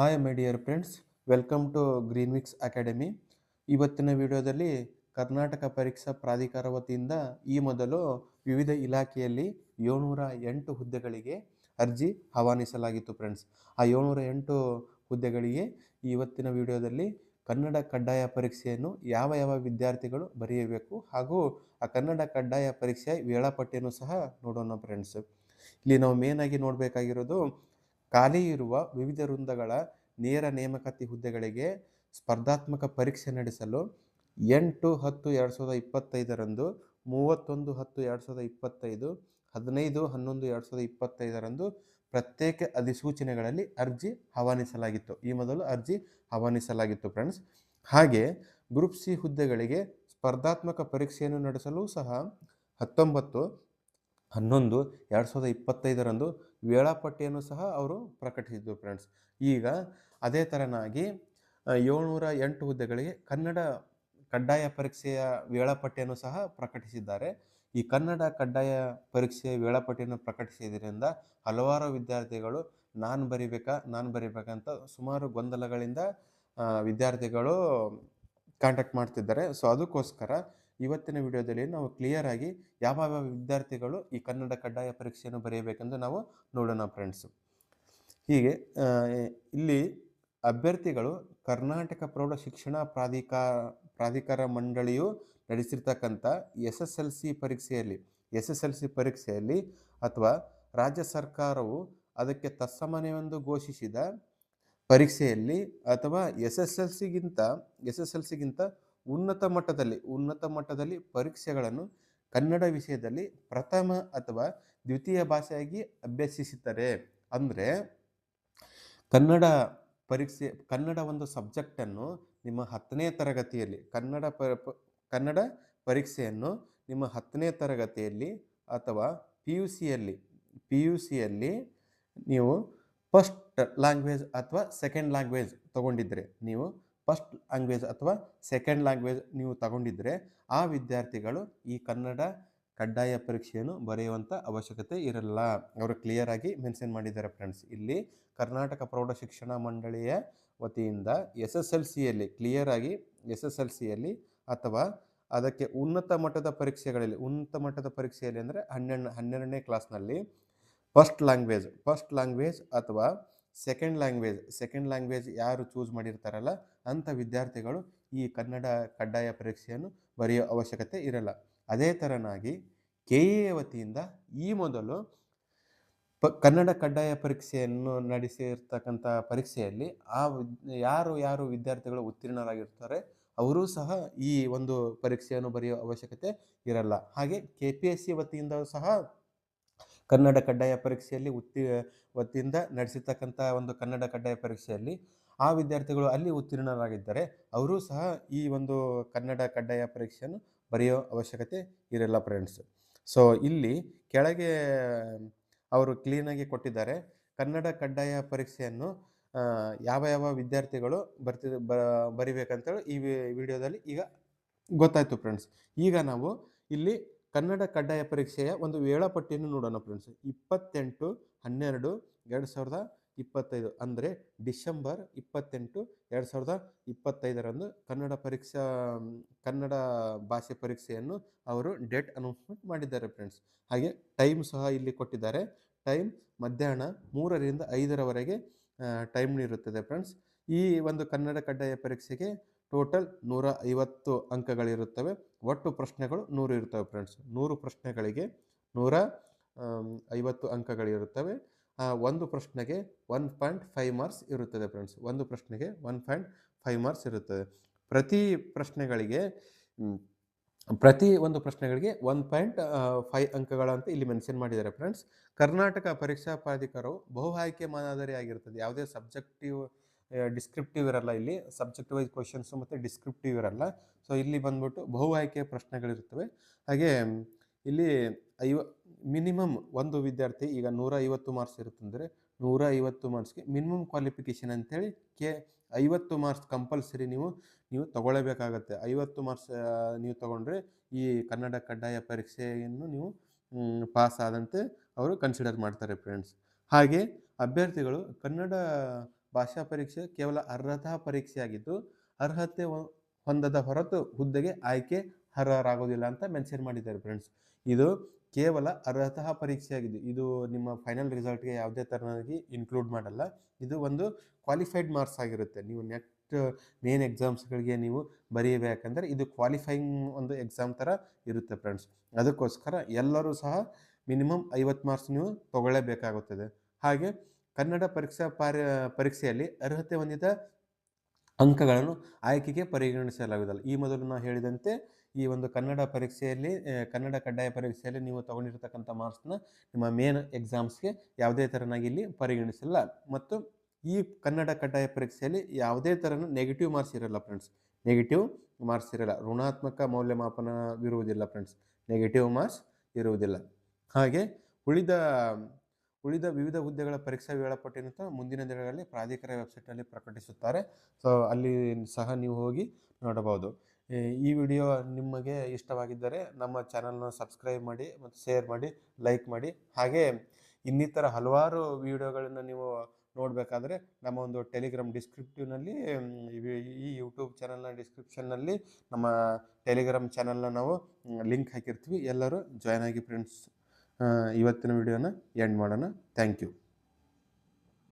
Hi my dear friends welcome to Greenwix academy ಇವತ್ತಿನ ವಿಡಿಯೋದಲ್ಲಿ ಕರ್ನಾಟಕ ಪರೀಕ್ಷಾ ಪ್ರಾಧಿಕಾರ ವತಿಯಿಂದ ಈ ಮೊದಲು ವಿವಿಧ ಇಲಾಖೆಯಲ್ಲಿ ಏಳ್ನೂರ ಎಂಟು ಹುದ್ದೆಗಳಿಗೆ ಅರ್ಜಿ ಆಹ್ವಾನಿಸಲಾಗಿತ್ತು ಫ್ರೆಂಡ್ಸ್ ಆ ಏಳ್ನೂರ ಎಂಟು ಹುದ್ದೆಗಳಿಗೆ ಇವತ್ತಿನ ವಿಡಿಯೋದಲ್ಲಿ ಕನ್ನಡ ಕಡ್ಡಾಯ ಪರೀಕ್ಷೆಯನ್ನು ಯಾವ ಯಾವ ವಿದ್ಯಾರ್ಥಿಗಳು ಬರೆಯಬೇಕು ಹಾಗೂ ಆ ಕನ್ನಡ ಕಡ್ಡಾಯ ಪರೀಕ್ಷೆಯ ವೇಳಾಪಟ್ಟಿಯನ್ನು ಸಹ ನೋಡೋಣ ಫ್ರೆಂಡ್ಸ್ ಇಲ್ಲಿ ನಾವು ಮೇನ್ ಆಗಿ ನೋಡಬೇಕಾಗಿರೋದು ಖಾಲಿ ಇರುವ ವಿವಿಧ ವೃಂದಗಳ ನೇರ ನೇಮಕಾತಿ ಹುದ್ದೆಗಳಿಗೆ ಸ್ಪರ್ಧಾತ್ಮಕ ಪರೀಕ್ಷೆ ನಡೆಸಲು ಎಂಟು ಹತ್ತು ಎರಡು ಸಾವಿರದ ಇಪ್ಪತ್ತೈದರಂದು, ಮೂವತ್ತೊಂದು ಹತ್ತು ಎರಡು ಸಾವಿರದ ಇಪ್ಪತ್ತೈದು, ಹದಿನೈದು ಹನ್ನೊಂದು ಎರಡು ಸಾವಿರದ ಇಪ್ಪತ್ತೈದರಂದು ಪ್ರತ್ಯೇಕ ಅಧಿಸೂಚನೆಗಳಲ್ಲಿ ಅರ್ಜಿ ಆಹ್ವಾನಿಸಲಾಗಿತ್ತು. ಈ ಮೊದಲು ಅರ್ಜಿ ಆಹ್ವಾನಿಸಲಾಗಿತ್ತು ಫ್ರೆಂಡ್ಸ್. ಹಾಗೆ ಗ್ರೂಪ್ ಸಿ ಹುದ್ದೆಗಳಿಗೆ ಸ್ಪರ್ಧಾತ್ಮಕ ಪರೀಕ್ಷೆಯನ್ನು ನಡೆಸಲು ಸಹ ಹತ್ತೊಂಬತ್ತು ಹನ್ನೊಂದು, ಎರಡು ಸಾವಿರದ ಇಪ್ಪತ್ತೈದರಂದು ವೇಳಾಪಟ್ಟಿಯನ್ನು ಸಹ ಅವರು ಪ್ರಕಟಿಸಿದ್ದರು ಫ್ರೆಂಡ್ಸ್ ಈಗ ಅದೇ ಥರನಾಗಿ ಏಳ್ನೂರ ಎಂಟು ಹುದ್ದೆಗಳಿಗೆ ಕನ್ನಡ ಕಡ್ಡಾಯ ಪರೀಕ್ಷೆಯ ವೇಳಾಪಟ್ಟಿಯನ್ನು ಸಹ ಪ್ರಕಟಿಸಿದ್ದಾರೆ. ಈ ಕನ್ನಡ ಕಡ್ಡಾಯ ಪರೀಕ್ಷೆಯ ವೇಳಾಪಟ್ಟಿಯನ್ನು ಪ್ರಕಟಿಸಿದ್ದರಿಂದ ಹಲವಾರು ವಿದ್ಯಾರ್ಥಿಗಳು ನಾನು ಬರಿಬೇಕಾ, ನಾನು ಬರಿಬೇಕಂತ ಸುಮಾರು ಗೊಂದಲಗಳಿಂದ ವಿದ್ಯಾರ್ಥಿಗಳು ಕಾಂಟ್ಯಾಕ್ಟ್ ಮಾಡ್ತಿದ್ದಾರೆ. ಸೊ ಅದಕ್ಕೋಸ್ಕರ ಇವತ್ತಿನ ವಿಡಿಯೋದಲ್ಲಿ ನಾವು ಕ್ಲಿಯರ್ ಆಗಿ ಯಾವ ಯಾವ ವಿದ್ಯಾರ್ಥಿಗಳು ಈ ಕನ್ನಡ ಕಡ್ಡಾಯ ಪರೀಕ್ಷೆಯನ್ನು ಬರೆಯಬೇಕೆಂದು ನಾವು ನೋಡೋಣ ಫ್ರೆಂಡ್ಸು ಹೀಗೆ ಇಲ್ಲಿ ಅಭ್ಯರ್ಥಿಗಳು ಕರ್ನಾಟಕ ಪ್ರೌಢ ಶಿಕ್ಷಣ ಪ್ರಾಧಿಕಾರ ಪ್ರಾಧಿಕಾರ ಮಂಡಳಿಯು ನಡೆಸಿರ್ತಕ್ಕಂಥ ಎಸ್ ಎಸ್ ಎಲ್ ಸಿ ಪರೀಕ್ಷೆಯಲ್ಲಿ, ಎಸ್ ಎಸ್ ಎಲ್ ಸಿ ಪರೀಕ್ಷೆಯಲ್ಲಿ ಅಥವಾ ರಾಜ್ಯ ಸರ್ಕಾರವು ಅದಕ್ಕೆ ತತ್ಸಮನೆಯೊಂದು ಘೋಷಿಸಿದ ಪರೀಕ್ಷೆಯಲ್ಲಿ ಅಥವಾ ಎಸ್ ಎಸ್ ಎಲ್ ಸಿಗಿಂತ ಎಸ್ ಎಸ್ ಎಲ್ ಸಿಗಿಂತ ಉನ್ನತ ಮಟ್ಟದಲ್ಲಿ ಉನ್ನತ ಮಟ್ಟದಲ್ಲಿ ಪರೀಕ್ಷೆಗಳನ್ನು ಕನ್ನಡ ವಿಷಯದಲ್ಲಿ ಪ್ರಥಮ ಅಥವಾ ದ್ವಿತೀಯ ಭಾಷೆಯಾಗಿ ಅಭ್ಯಸಿಸುತ್ತಾರೆ ಅಂದರೆ ಕನ್ನಡ ಪರೀಕ್ಷೆ, ಕನ್ನಡ ಒಂದು ಸಬ್ಜೆಕ್ಟನ್ನು ನಿಮ್ಮ ಹತ್ತನೇ ತರಗತಿಯಲ್ಲಿ, ಕನ್ನಡ ಪ ಕನ್ನಡ ಪರೀಕ್ಷೆಯನ್ನು ನಿಮ್ಮ ಹತ್ತನೇ ತರಗತಿಯಲ್ಲಿ ಅಥವಾ ಪಿ ಯು ಸಿಯಲ್ಲಿ, ಪಿ ಯು ಸಿಯಲ್ಲಿ ನೀವು ಫಸ್ಟ್ ಲ್ಯಾಂಗ್ವೇಜ್ ಅಥವಾ ಸೆಕೆಂಡ್ ಲ್ಯಾಂಗ್ವೇಜ್ ತಗೊಂಡಿದ್ದರೆ ನೀವು ಫಸ್ಟ್ ಲ್ಯಾಂಗ್ವೇಜ್ ಅಥವಾ ಸೆಕೆಂಡ್ ಲ್ಯಾಂಗ್ವೇಜ್ ನೀವು ತಗೊಂಡಿದ್ದರೆ ಆ ವಿದ್ಯಾರ್ಥಿಗಳು ಈ ಕನ್ನಡ ಕಡ್ಡಾಯ ಪರೀಕ್ಷೆಯನ್ನು ಬರೆಯುವಂಥ ಅವಶ್ಯಕತೆ ಇರಲ್ಲ. ಅವರು ಕ್ಲಿಯರ್ ಆಗಿ ಮೆನ್ಷನ್ ಮಾಡಿದ್ದಾರೆ ಫ್ರೆಂಡ್ಸ್ ಇಲ್ಲಿ ಕರ್ನಾಟಕ ಪ್ರೌಢ ಶಿಕ್ಷಣ ಮಂಡಳಿಯ ವತಿಯಿಂದ ಎಸ್ ಎಸ್ ಎಲ್ ಸಿಯಲ್ಲಿ ಕ್ಲಿಯರ್ ಆಗಿ ಎಸ್ ಎಸ್ ಎಲ್ ಸಿಯಲ್ಲಿ ಅಥವಾ ಅದಕ್ಕೆ ಉನ್ನತ ಮಟ್ಟದ ಪರೀಕ್ಷೆಗಳಲ್ಲಿ, ಉನ್ನತ ಮಟ್ಟದ ಪರೀಕ್ಷೆಯಲ್ಲಿ ಅಂದರೆ ಹನ್ನೆರಡು, ಹನ್ನೆರಡನೇ ಕ್ಲಾಸ್ನಲ್ಲಿ ಫಸ್ಟ್ ಲ್ಯಾಂಗ್ವೇಜ್ ಫಸ್ಟ್ ಲ್ಯಾಂಗ್ವೇಜ್ ಅಥವಾ ಸೆಕೆಂಡ್ ಲ್ಯಾಂಗ್ವೇಜ್ ಸೆಕೆಂಡ್ ಲ್ಯಾಂಗ್ವೇಜ್ ಯಾರು ಚೂಸ್ ಮಾಡಿರ್ತಾರಲ್ಲ, ಅಂಥ ವಿದ್ಯಾರ್ಥಿಗಳು ಈ ಕನ್ನಡ ಕಡ್ಡಾಯ ಪರೀಕ್ಷೆಯನ್ನು ಬರೆಯೋ ಅವಶ್ಯಕತೆ ಇರಲ್ಲ. ಅದೇ ಥರನಾಗಿ ಕೆ ಎ ವತಿಯಿಂದ ಈ ಮೊದಲು ಪ, ಕನ್ನಡ ಕಡ್ಡಾಯ ಪರೀಕ್ಷೆಯನ್ನು ನಡೆಸಿರ್ತಕ್ಕಂಥ ಪರೀಕ್ಷೆಯಲ್ಲಿ ಆ ಯಾರು ಯಾರು ವಿದ್ಯಾರ್ಥಿಗಳು ಉತ್ತೀರ್ಣರಾಗಿರ್ತಾರೆ, ಅವರೂ ಸಹ ಈ ಒಂದು ಪರೀಕ್ಷೆಯನ್ನು ಬರೆಯೋ ಅವಶ್ಯಕತೆ ಇರಲ್ಲ. ಹಾಗೆ ಕೆ ಪಿ ಎಸ್ ಸಿ ವತಿಯಿಂದ ಸಹ ಕನ್ನಡ ಕಡ್ಡಾಯ ಪರೀಕ್ಷೆಯಲ್ಲಿ ಉತ್ತಿ, ವತಿಯಿಂದ ನಡೆಸಿರ್ತಕ್ಕಂಥ ಒಂದು ಕನ್ನಡ ಕಡ್ಡಾಯ ಪರೀಕ್ಷೆಯಲ್ಲಿ ಆ ವಿದ್ಯಾರ್ಥಿಗಳು ಅಲ್ಲಿ ಉತ್ತೀರ್ಣರಾಗಿದ್ದರೆ ಅವರೂ ಸಹ ಈ ಒಂದು ಕನ್ನಡ ಕಡ್ಡಾಯ ಪರೀಕ್ಷೆಯನ್ನು ಬರೆಯೋ ಅವಶ್ಯಕತೆ ಇರಲ್ಲ ಫ್ರೆಂಡ್ಸ್ ಸೊ ಇಲ್ಲಿ ಕೆಳಗೆ ಅವರು ಕ್ಲೀನಾಗಿ ಕೊಟ್ಟಿದ್ದಾರೆ ಕನ್ನಡ ಕಡ್ಡಾಯ ಪರೀಕ್ಷೆಯನ್ನು ಯಾವ ಯಾವ ವಿದ್ಯಾರ್ಥಿಗಳು ಬರ್ತಿ ಬರಿಬೇಕಂತೇಳಿ ಈ ವಿಡಿಯೋದಲ್ಲಿ ಈಗ ಗೊತ್ತಾಯಿತು ಫ್ರೆಂಡ್ಸ್ ಈಗ ನಾವು ಇಲ್ಲಿ ಕನ್ನಡ ಕಡ್ಡಾಯ ಪರೀಕ್ಷೆಯ ಒಂದು ವೇಳಾಪಟ್ಟಿಯನ್ನು ನೋಡೋಣ ಫ್ರೆಂಡ್ಸ್ ಇಪ್ಪತ್ತೆಂಟು, ಹನ್ನೆರಡು, ಎರಡು ಸಾವಿರದ ಇಪ್ಪತ್ತೈದು ಅಂದರೆ ಡಿಸೆಂಬರ್ ಇಪ್ಪತ್ತೆಂಟು, ಎರಡು ಸಾವಿರದ ಇಪ್ಪತ್ತೈದರಂದು ಕನ್ನಡ ಪರೀಕ್ಷಾ, ಕನ್ನಡ ಭಾಷೆ ಪರೀಕ್ಷೆಯನ್ನು ಅವರು ಡೇಟ್ ಅನೌನ್ಸ್ಮೆಂಟ್ ಮಾಡಿದ್ದಾರೆ ಫ್ರೆಂಡ್ಸ್ ಹಾಗೆ ಟೈಮ್ ಸಹ ಇಲ್ಲಿ ಕೊಟ್ಟಿದ್ದಾರೆ. ಟೈಮ್ ಮಧ್ಯಾಹ್ನ ಮೂರರಿಂದ ಐದರವರೆಗೆ ಟೈಮ್ ಇರುತ್ತದೆ ಫ್ರೆಂಡ್ಸ್ ಈ ಒಂದು ಕನ್ನಡ ಕಡ್ಡಾಯ ಪರೀಕ್ಷೆಗೆ ಟೋಟಲ್ ನೂರ ಐವತ್ತು ಅಂಕಗಳಿರುತ್ತವೆ. ಒಟ್ಟು ಪ್ರಶ್ನೆಗಳು ನೂರು ಇರ್ತವೆ ಫ್ರೆಂಡ್ಸ್ ನೂರು ಪ್ರಶ್ನೆಗಳಿಗೆ ನೂರ ಐವತ್ತು ಅಂಕಗಳಿರುತ್ತವೆ. ಒಂದು ಪ್ರಶ್ನೆಗೆ ಒನ್ ಪಾಯಿಂಟ್ ಫೈವ್ ಮಾರ್ಕ್ಸ್ ಇರುತ್ತದೆ ಫ್ರೆಂಡ್ಸ್ ಒಂದು ಪ್ರಶ್ನೆಗೆ ಒನ್ ಪಾಯಿಂಟ್ ಫೈವ್ ಮಾರ್ಕ್ಸ್ ಇರುತ್ತದೆ. ಪ್ರತಿ ಪ್ರಶ್ನೆಗಳಿಗೆ ಪ್ರತಿ ಒಂದು ಪ್ರಶ್ನೆಗಳಿಗೆ ಒನ್ ಪಾಯಿಂಟ್ ಫೈವ್ ಅಂಕಗಳಂತ ಇಲ್ಲಿ ಮೆನ್ಷನ್ ಮಾಡಿದ್ದಾರೆ ಫ್ರೆಂಡ್ಸ್ ಕರ್ನಾಟಕ ಪರೀಕ್ಷಾ ಪ್ರಾಧಿಕಾರವು ಬಹು ಆಯ್ಕೆ ಮಾದರಿ ಆಗಿರ್ತದೆ ಯಾವುದೇ ಸಬ್ಜೆಕ್ಟಿವ್ ಡಿಸ್ಕ್ರಿಪ್ಟಿವ್ ಇರಲ್ಲ ಇಲ್ಲಿ ಸಬ್ಜೆಕ್ಟ್ ವೈಸ್ ಕ್ವಶನ್ಸು ಮತ್ತು ಡಿಸ್ಕ್ರಿಪ್ಟಿವ್ ಇರಲ್ಲ. ಸೊ ಇಲ್ಲಿ ಬಂದ್ಬಿಟ್ಟು ಬಹು ಆಯ್ಕೆ ಪ್ರಶ್ನೆಗಳಿರ್ತವೆ ಹಾಗೆ, ಇಲ್ಲಿ ಐವ ಮಿನಿಮಮ್ ಒಂದು ವಿದ್ಯಾರ್ಥಿ ಈಗ ನೂರ ಐವತ್ತು ಮಾರ್ಕ್ಸ್ ಇರುತ್ತಂದರೆ ನೂರ ಐವತ್ತು ಮಾರ್ಕ್ಸ್ಗೆ ಮಿನಿಮಮ್ ಕ್ವಾಲಿಫಿಕೇಷನ್ ಅಂತೇಳಿ ಕೆ, ಐವತ್ತು ಮಾರ್ಕ್ಸ್ ಕಂಪಲ್ಸರಿ ನೀವು ನೀವು ತಗೊಳ್ಳೇಬೇಕಾಗತ್ತೆ. ಐವತ್ತು ಮಾರ್ಕ್ಸ್ ನೀವು ತಗೊಂಡ್ರೆ ಈ ಕನ್ನಡ ಕಡ್ಡಾಯ ಪರೀಕ್ಷೆಯನ್ನು ನೀವು ಪಾಸ್ ಆದಂತೆ ಅವರು ಕನ್ಸಿಡರ್ ಮಾಡ್ತಾರೆ ಫ್ರೆಂಡ್ಸ್ ಹಾಗೆ, ಅಭ್ಯರ್ಥಿಗಳು ಕನ್ನಡ ಭಾಷಾ ಪರೀಕ್ಷೆ ಕೇವಲ ಅರ್ಹತಾ ಪರೀಕ್ಷೆಯಾಗಿದ್ದು, ಅರ್ಹತೆ ಹೊಂದದ ಹೊರತು ಹುದ್ದೆಗೆ ಆಯ್ಕೆ ಅರ್ಹರಾಗೋದಿಲ್ಲ ಅಂತ ಮೆನ್ಷನ್ ಮಾಡಿದ್ದಾರೆ ಫ್ರೆಂಡ್ಸ್ ಇದು ಕೇವಲ ಅರ್ಹತಾ ಪರೀಕ್ಷೆಯಾಗಿದ್ದು, ಇದು ನಿಮ್ಮ ಫೈನಲ್ ರಿಸಲ್ಟ್ಗೆ ಯಾವುದೇ ಥರನಾಗಿ ಇನ್ಕ್ಲೂಡ್ ಮಾಡಲ್ಲ. ಇದು ಒಂದು ಕ್ವಾಲಿಫೈಡ್ ಮಾರ್ಕ್ಸ್ ಆಗಿರುತ್ತೆ. ನೀವು ನೆಕ್ಸ್ಟ್ ಮೇನ್ ಎಕ್ಸಾಮ್ಸ್ಗಳಿಗೆ ನೀವು ಬರೆಯಬೇಕಂದ್ರೆ ಇದು ಕ್ವಾಲಿಫೈಯಿಂಗ್ ಒಂದು ಎಕ್ಸಾಮ್ ಥರ ಇರುತ್ತೆ ಫ್ರೆಂಡ್ಸ್ ಅದಕ್ಕೋಸ್ಕರ ಎಲ್ಲರೂ ಸಹ ಮಿನಿಮಮ್ ಐವತ್ತು ಮಾರ್ಕ್ಸ್ ನೀವು ತಗೊಳ್ಳೇಬೇಕಾಗುತ್ತದೆ. ಹಾಗೆ ಕನ್ನಡ ಪರೀಕ್ಷಾ ಪಾರ ಪರೀಕ್ಷೆಯಲ್ಲಿ ಅರ್ಹತೆ ಹೊಂದಿದ ಅಂಕಗಳನ್ನು ಆಯ್ಕೆಗೆ ಪರಿಗಣಿಸಲಾಗುವುದಿಲ್ಲ. ಈ ಮೊದಲು ನಾವು ಹೇಳಿದಂತೆ ಈ ಒಂದು ಕನ್ನಡ ಪರೀಕ್ಷೆಯಲ್ಲಿ ಕನ್ನಡ ಕಡ್ಡಾಯ ಪರೀಕ್ಷೆಯಲ್ಲಿ ನೀವು ತಗೊಂಡಿರ್ತಕ್ಕಂಥ ಮಾರ್ಕ್ಸ್ನ ನಿಮ್ಮ ಮೇನ್ ಎಕ್ಸಾಮ್ಸ್ಗೆ ಯಾವುದೇ ಥರನಾಗಿ ಇಲ್ಲಿ ಪರಿಗಣಿಸಿಲ್ಲ. ಮತ್ತು ಈ ಕನ್ನಡ ಕಡ್ಡಾಯ ಪರೀಕ್ಷೆಯಲ್ಲಿ ಯಾವುದೇ ಥರನ ನೆಗೆಟಿವ್ ಮಾರ್ಕ್ಸ್ ಇರಲ್ಲ ಫ್ರೆಂಡ್ಸ್. ನೆಗೆಟಿವ್ ಮಾರ್ಕ್ಸ್ ಇರಲ್ಲ. ಋಣಾತ್ಮಕ ಮೌಲ್ಯಮಾಪನವಿರುವುದಿಲ್ಲ ಫ್ರೆಂಡ್ಸ್. ನೆಗೆಟಿವ್ ಮಾರ್ಕ್ಸ್ ಇರುವುದಿಲ್ಲ. ಹಾಗೆ ಉಳಿದ ಉಳಿದ ವಿವಿಧ ಹುದ್ದೆಗಳ ಪರೀಕ್ಷಾ ವೇಳಾಪಟ್ಟಿಯನ್ನು ಮುಂದಿನ ದಿನಗಳಲ್ಲಿ ಪ್ರಾಧಿಕಾರ ವೆಬ್ಸೈಟ್ನಲ್ಲಿ ಪ್ರಕಟಿಸುತ್ತಾರೆ. ಸೊ, ಅಲ್ಲಿ ಸಹ ನೀವು ಹೋಗಿ ನೋಡಬಹುದು. ಈ ವಿಡಿಯೋ ನಿಮಗೆ ಇಷ್ಟವಾಗಿದ್ದರೆ ನಮ್ಮ ಚಾನಲ್ನ ಸಬ್ಸ್ಕ್ರೈಬ್ ಮಾಡಿ ಮತ್ತು ಶೇರ್ ಮಾಡಿ, ಲೈಕ್ ಮಾಡಿ. ಹಾಗೆ ಇನ್ನಿತರ ಹಲವಾರು ವಿಡಿಯೋಗಳನ್ನು ನೀವು ನೋಡಬೇಕಾದ್ರೆ ನಮ್ಮ ಒಂದು ಟೆಲಿಗ್ರಾಮ್ ಡಿಸ್ಕ್ರಿಪ್ಟಿವ್ನಲ್ಲಿ ಈ ಯೂಟ್ಯೂಬ್ ಚಾನಲ್ನ ಡಿಸ್ಕ್ರಿಪ್ಷನ್ನಲ್ಲಿ ನಮ್ಮ ಟೆಲಿಗ್ರಾಮ್ ಚಾನಲ್ನ ನಾವು ಲಿಂಕ್ ಹಾಕಿರ್ತೀವಿ. ಎಲ್ಲರೂ ಜಾಯ್ನ್ ಆಗಿ ಫ್ರೆಂಡ್ಸ್ ಇವತ್ತಿನ ವಿಡಿಯೋನ ಎಂಡ್ ಮಾಡೋಣ. Thank you